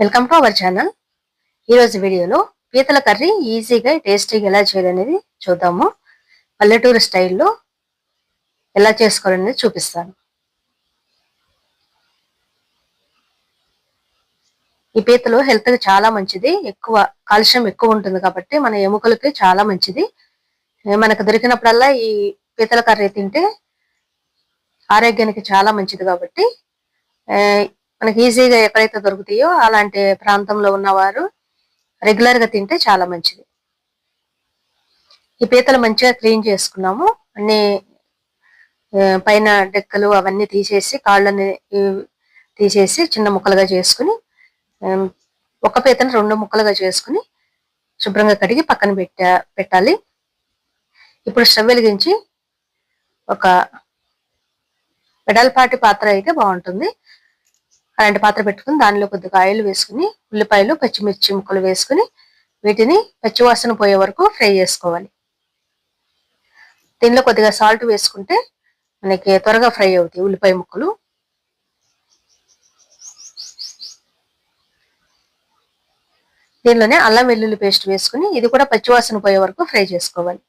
Welcome to our channel ఈరోజు వీడియోలో పీతల కర్రీ ఈజీగా టేస్టీగా ఎలా చేయాలనేది చూద్దాము. పల్లెటూరు స్టైల్లో ఎలా చేసుకోవాలనేది చూపిస్తాను. ఈ పీతలు హెల్త్కి చాలా మంచిది. ఎక్కువ కాల్షియం ఎక్కువ ఉంటుంది కాబట్టి మన ఎముకలకి చాలా మంచిది. మనకు దొరికినప్పుడల్లా ఈ పీతల కర్రీ తింటే ఆరోగ్యానికి చాలా మంచిది కాబట్టి మనకి ఈజీగా ఎక్కడైతే దొరుకుతాయో అలాంటి ప్రాంతంలో ఉన్నవారు రెగ్యులర్గా తింటే చాలా మంచిది. ఈ పీతలు మంచిగా క్లీన్ చేసుకున్నాము. అన్ని పైన డెక్కలు అవన్నీ తీసేసి కాళ్ళని తీసేసి చిన్న ముక్కలుగా చేసుకుని ఒక పీతను రెండు ముక్కలుగా చేసుకుని శుభ్రంగా కడిగి పక్కన పెట్టా పెట్టాలి. ఇప్పుడు స్టవ్ వెలిగించి ఒక వెడల్పాటి పాత్ర అయితే బాగుంటుంది. అలాంటి పాత్ర పెట్టుకుని దానిలో కొద్దిగా ఆయిల్ వేసుకుని ఉల్లిపాయలు పచ్చిమిర్చి ముక్కలు వేసుకుని వీటిని పచ్చివాసన పోయే వరకు ఫ్రై చేసుకోవాలి. దీనిలో కొద్దిగా సాల్ట్ వేసుకుంటే మనకి త్వరగా ఫ్రై అవుతాయి ఉల్లిపాయ ముక్కలు. దీనిలోనే అల్లం వెల్లుల్లి పేస్ట్ వేసుకుని ఇది కూడా పచ్చివాసన పోయే వరకు ఫ్రై చేసుకోవాలి.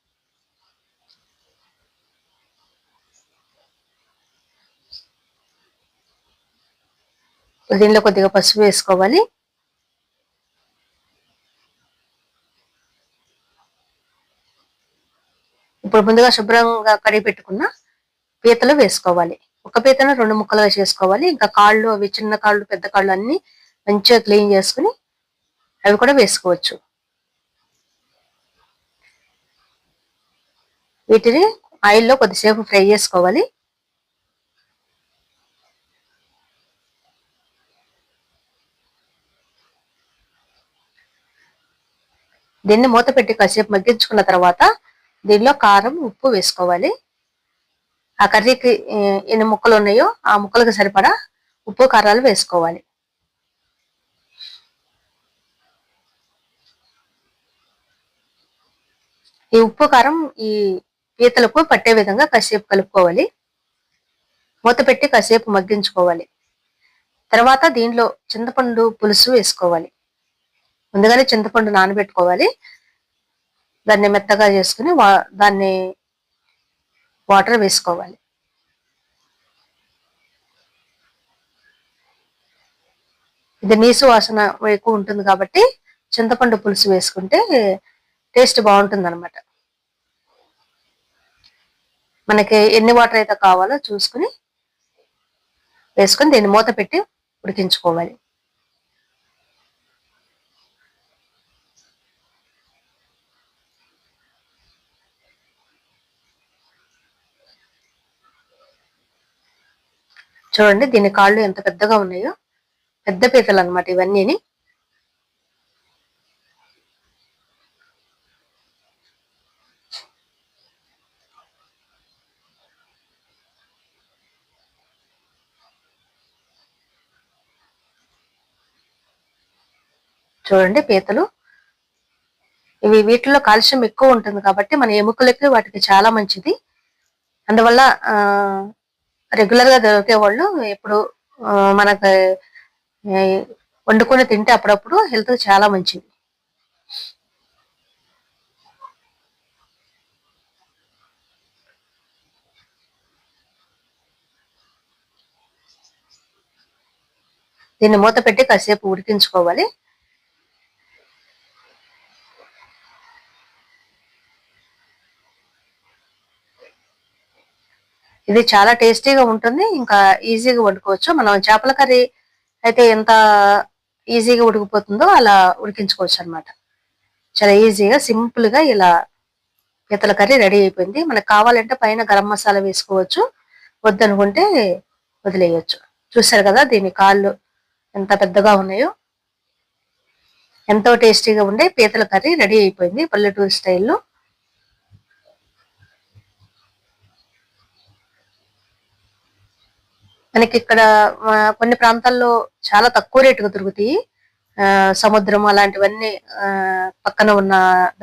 దీనిలో కొద్దిగా పసుపు వేసుకోవాలి. ఇప్పుడు ముందుగా శుభ్రంగా కడిగి పెట్టుకున్న పీతలు వేసుకోవాలి. ఒక పీతను రెండు ముక్కలుగా చేసుకోవాలి. ఇంకా కాళ్ళు అవి చిన్న కాళ్ళు పెద్ద కాళ్ళు అన్ని మంచిగా క్లీన్ చేసుకుని అవి కూడా వేసుకోవచ్చు. వీటిని ఆయిల్లో కొద్దిసేపు ఫ్రై చేసుకోవాలి. దీన్ని మూత పెట్టి కాసేపు మగ్గించుకున్న తర్వాత దీనిలో కారం ఉప్పు వేసుకోవాలి. ఆ కర్రీకి ఎన్ని ముక్కలు ఉన్నాయో ఆ ముక్కలకు సరిపడా ఉప్పు కారాలు వేసుకోవాలి. ఈ ఉప్పు కారం ఈ పీతలకు పట్టే విధంగా కాసేపు కలుపుకోవాలి. మూత పెట్టి కాసేపు మగ్గించుకోవాలి. తర్వాత దీనిలో చింతపండు పులుసు వేసుకోవాలి. ముందుగానే చింతపండు నానబెట్టుకోవాలి. దాన్ని మెత్తగా చేసుకుని దాన్ని వాటర్ వేసుకోవాలి. ఇది నీసు వాసన ఎక్కువ ఉంటుంది కాబట్టి చింతపండు పులుసు వేసుకుంటే టేస్ట్ బాగుంటుంది అనమాట మనకి ఎన్ని వాటర్ అయితే కావాలో చూసుకుని వేసుకొని దీన్ని మూత పెట్టి ఉడికించుకోవాలి. చూడండి దీని కాళ్ళు ఎంత పెద్దగా ఉన్నాయో. పెద్ద పీతలు అనమాట ఇవన్నీ చూడండి పీతలు. ఇవి వీటిలో కాల్షియం ఎక్కువ ఉంటుంది కాబట్టి మన ఎముకలకి వాటికి చాలా మంచిది. అందువల్ల రెగ్యులర్గా దొరికే వాళ్ళు ఎప్పుడు మనకు వండుకొని తింటే అప్పుడప్పుడు హెల్త్ చాలా మంచిది. దీన్ని మూత పెట్టి కాసేపు ఉడికించుకోవాలి. ఇది చాలా టేస్టీగా ఉంటుంది. ఇంకా ఈజీగా వండుకోవచ్చు మనం చేపల కర్రీ అయితే ఎంత ఈజీగా ఉడికిపోతుందో అలా ఉడికించుకోవచ్చు అనమాట చాలా ఈజీగా సింపుల్గా ఇలా పీతల కర్రీ రెడీ అయిపోయింది. మనకు కావాలంటే పైన గరం మసాలా వేసుకోవచ్చు. వద్దనుకుంటే వదిలేయచ్చు. చూసారు కదా దీని కాళ్ళు ఎంత పెద్దగా ఉన్నాయో. ఎంతో టేస్టీగా ఉండే పీతల కర్రీ రెడీ అయిపోయింది పల్లెటూరు స్టైల్లో. మనకి ఇక్కడ కొన్ని ప్రాంతాల్లో చాలా తక్కువ రేటుగా దొరుకుతాయి. సముద్రం అలాంటివన్నీ పక్కన ఉన్న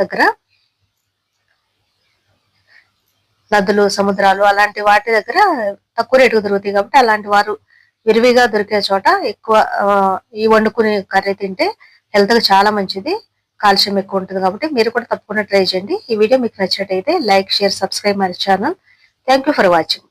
దగ్గర. నదులు సముద్రాలు అలాంటి వాటి దగ్గర తక్కువ రేటుగా దొరుకుతాయి కాబట్టి అలాంటి వారు విరివిగా దొరికే చోట ఎక్కువ ఈ వండుకునే కర్రీ తింటే హెల్త్కి చాలా మంచిది. కాల్షియం ఎక్కువ ఉంటుంది కాబట్టి మీరు కూడా తప్పకుండా ట్రై చేయండి. ఈ వీడియో మీకు నచ్చినట్టయితే like share subscribe my channel. Thank for watching.